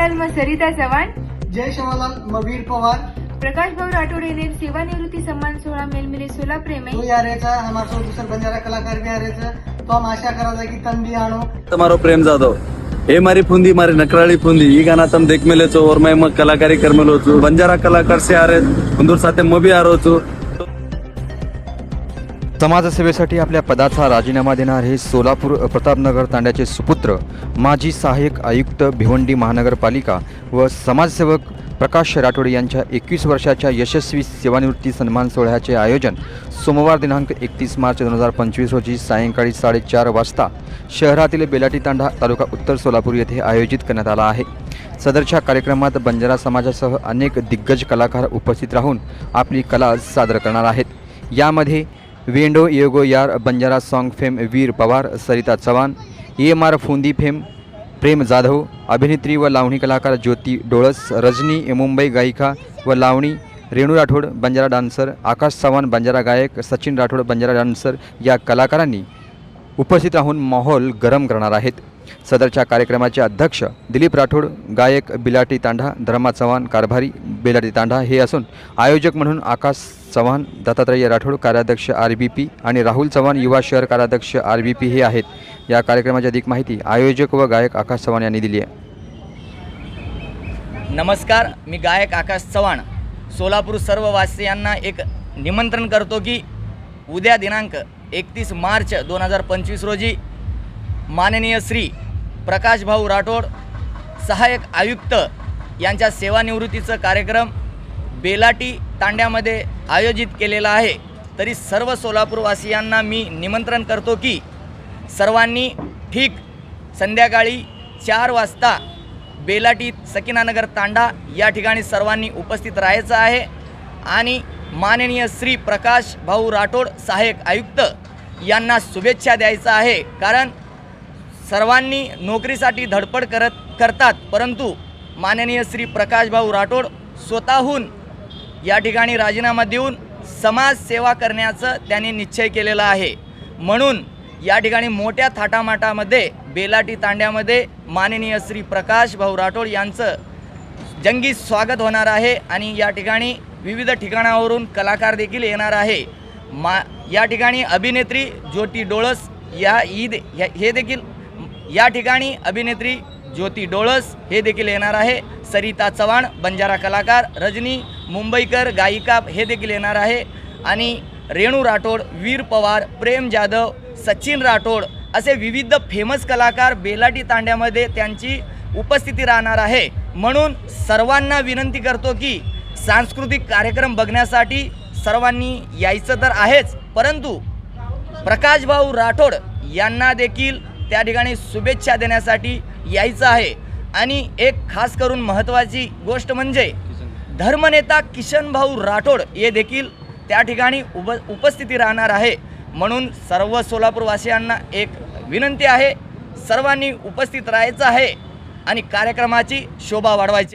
लाल म सरिता चव्हाण जय श्यामालाल मवीर पवार प्रकाश भाऊ राठोड ने सेवानिवृत्ति सम्मान सोहळा मेलमिले सोलापुर में तो आ रहे था हमारे साथ दूसरे बंजारा कलाकार भी आ रहे थे तो हम आशा करा था कि तन भी आनो તમારો પ્રેમ જાદવ એ મારી ફૂંદી મારી નકરાળી ફૂંદી ઈ ગાના તમે દેખ મેલે છો ઓર મેં મગ કલાકારી કરમેલો છું બંજારા કલાકાર से आ रहे हुंदूर સાથે मैं भी आ रहो છું समाजसेवेसाठी आपल्या पदाचा राजीनामा देणार हे सोलापूर प्रतापनगर तांड्याचे सुपुत्र माजी सहाय्यक आयुक्त भिवंडी महानगरपालिका व समाजसेवक प्रकाश राठोड यांच्या एकवीस वर्षाच्या यशस्वी सेवानिवृत्ती सन्मान सोहळ्याचे आयोजन सोमवार दिनांक एकतीस मार्च दोन हजार पंचवीस रोजी सायंकाळी साडेचार वाजता शहरातील बेलाटी तांडा तालुका उत्तर सोलापूर येथे आयोजित करण्यात आला आहे. सदरच्या कार्यक्रमात बंजारा समाजासह अनेक दिग्गज कलाकार उपस्थित राहून आपली कला सादर करणार आहेत. यामध्ये वेंडो येगो यार Banjara song fame Veer Pawar Sarita Chavan A M R Phundi fame Prem Jadhav अभिनेत्री व लावणी कलाकार ज्योती डोळस रजनी मुंबई गायिका व लावणी रेणू राठोड बंजारा डान्सर आकाश चव्हाण बंजारा गायक सचिन राठोड बंजारा डान्सर या कलाकारांनी उपस्थित राहून माहोल गरम करणार आहेत. सदरच्या कार्यक्रमाचे अध्यक्ष दिलीप राठोड गायक बिलाटी तांडा धर्मा चव्हाण कारभारी बिलाटी तांडा हे असून आयोजक म्हणून आकाश चव्हाण दत्तात्रय राठोड कार्याध्यक्ष आर बी पी आणि राहुल चव्हाण युवा शहर कार्याध्यक्ष आर बी पी हे आहेत. या कार्यक्रमाची अधिक माहिती आयोजक व गायक आकाश चव्हाण यांनी दिली आहे. नमस्कार मी गायक आकाश चव्हाण. सोलापूर सर्व वासियांना एक निमंत्रण करतो की उद्या दिनांक एकतीस मार्च दोन हजार पंचवीस रोजी माननीय श्री प्रकाशभाऊ राठोड सहाय्यक आयुक्त यांच्या सेवानिवृत्तीचं कार्यक्रम बेलाटी तांड्यामध्ये आयोजित केलेला आहे. तरी सर्व सोलापूरवासियांना मी निमंत्रण करतो की सर्वांनी ठीक संध्याकाळी चार वाजता बेलाटी सकिनानगर तांडा या ठिकाणी सर्वांनी उपस्थित राहायचं आहे. आणि माननीय श्री प्रकाश भाऊ राठोड सहाय्यक आयुक्त यांना शुभेच्छा द्यायचा आहे. कारण सर्वांनी नोकरीसाठी धडपड करत करतात. परंतु माननीय श्री प्रकाशभाऊ राठोड स्वतःहून या ठिकाणी राजीनामा देऊन समाजसेवा करण्याचं त्यांनी निश्चय केलेला आहे. म्हणून या ठिकाणी मोठ्या थाटामाटामध्ये बेलाटी तांड्यामध्ये माननीय श्री प्रकाश भाऊ राठोड यांचं जंगी स्वागत होणार आहे आणि या ठिकाणी विविध ठिकाणावरून कलाकार देखील येणार आहे. मा या ठिकाणी अभिनेत्री ज्योती डोळस या ईद ह्या- हे देखील या ठिकाणी अभिनेत्री ज्योती डोळस हे देखील येणार आहे. सरिता चव्हाण बंजारा कलाकार रजनी मुंबईकर गायिका हे देखील येणार आहे. आणि रेणू राठोड वीर पवार प्रेम जाधव सचिन राठोड असे विविध फेमस कलाकार बेलाटी तांड्यामध्ये त्यांची उपस्थिती राहणार आहे. म्हणून सर्वांना विनंती करतो की सांस्कृतिक कार्यक्रम बघण्यासाठी सर्वांनी यायचं तर आहेच परंतु प्रकाशभाऊ राठोड यांना देखील त्या ठिकाणी शुभेच्छा देण्यासाठी यायचं आहे. आणि एक खास करून महत्त्वाची गोष्ट म्हणजे धर्मनेता किशनभाऊ राठोड हे देखील त्या ठिकाणी उप उपस्थिती राहणार आहे. म्हणून सर्व सोलापूरवासियांना एक विनंती आहे. सर्वांनी उपस्थित राहायचं आहे आणि कार्यक्रमाची शोभा वाढवायची.